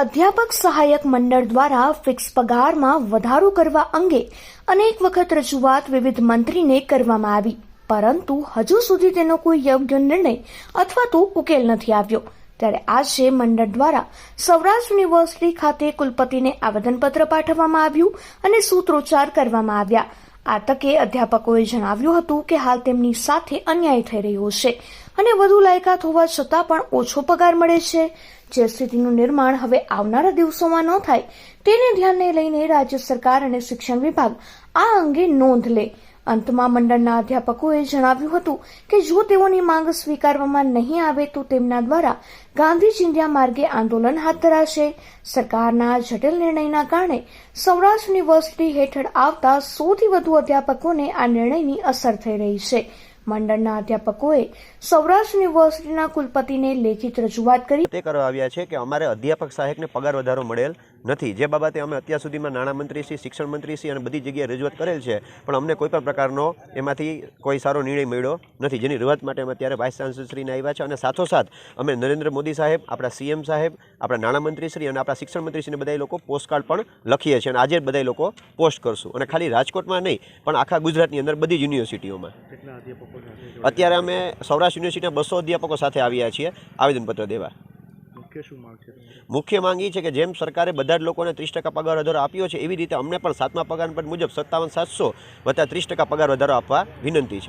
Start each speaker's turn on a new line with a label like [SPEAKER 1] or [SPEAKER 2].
[SPEAKER 1] અધ્યાપક સહાયક મંડળ દ્વારા ફિક્સ પગારમાં વધારો કરવા અંગે અનેક વખત રજૂઆત વિવિધ મંત્રીને કરવામાં આવી. પરંતુ હજુ સુધી તેનો કોઈ યોગ્ય નિર્ણય અથવા તો ઉકેલ નથી આવ્યો. ત્યારે આજે મંડળ દ્વારા સૌરાષ્ટ્ર યુનિવર્સિટી ખાતે કુલપતિને આવેદનપત્ર પાઠવવામાં આવ્યું અને સૂત્રોચ્ચાર કરવામાં આવ્યા. આ અધ્યાપકોએ જણાવ્યું હતું કે હાલ તેમની સાથે અન્યાય થઈ રહ્યો છે અને વધુ લાયકાત હોવા છતાં પણ ઓછો પગાર મળે છે. જે સ્થિતિનું નિર્માણ હવે આવનારા દિવસોમાં ન થાય, તેને ધ્યાને લઈને રાજ્ય સરકાર અને શિક્ષણ વિભાગ આ અંગે નોંધ લે. અંતમાં મંડળના અધ્યાપકોએ જણાવ્યું હતું કે જો તેઓની માંગ સ્વીકારવામાં નહીં આવે તો તેમના દ્વારા ગાંધી ચિંધ્યા માર્ગે આંદોલન હાથ ધરાશે. સરકારના જટિલ નિર્ણયના કારણે સૌરાષ્ટ્ર યુનિવર્સિટી હેઠળ આવતા સૌથી વધુ અધ્યાપકોને આ નિર્ણયની અસર થઈ રહી છે. મંડળના અધ્યાપકોએ સૌરાષ્ટ્ર યુનિવર્સિટીના કુલપતિને લેખિત રજૂઆત કરી.
[SPEAKER 2] તે કરવા આવ્યા છે કે અમારે અધ્યાપક સહાયકને પગાર વધારો મળેલ નથી. જે બાબતે અમે અત્યાર સુધીમાં નાણામંત્રી શ્રી શિક્ષણ મંત્રી શ્રી અને બધી જગ્યાએ રજૂઆત કરેલ છે પણ અમને કોઈ પણ પ્રકારનો એમાંથી કોઈ સારો નિર્ણય મળ્યો નથી. જેની રજૂઆત માટે અમે અત્યારે વાઇસ ચાન્સલરશ્રીને આવ્યા છે અને સાથોસાથ અમે નરેન્દ્ર મોદી સાહેબ આપણા સીએમ સાહેબ આપણા નાણામંત્રી શ્રી અને આપણા શિક્ષણ મંત્રીશ્રીને બધા લોકો પોસ્ટકાર્ડ પણ લખીએ છીએ અને આજે જ બધા લોકો પોસ્ટ કરશું. અને ખાલી રાજકોટમાં નહીં પણ આખા ગુજરાતની અંદર બધી જ યુનિવર્સિટીઓમાં અત્યારે અમે સૌરાષ્ટ્ર યુનિવર્સિટીના બસો અધ્યાપકો સાથે આવ્યા છીએ. આવેદનપત્ર દેવા.
[SPEAKER 3] મુખ્ય શું માંગ છે
[SPEAKER 2] મુખ્ય માંગ છે કે જેમ સરકારે બધા જ લોકોને ત્રીસ ટકા પગાર વધારો આપ્યો છે, એવી રીતે અમને પણ સાતમા પગાર મુજબ સત્તાવન સાતસો વત્તા ત્રીસ ટકા પગાર વધારો આપવા વિનંતી છે.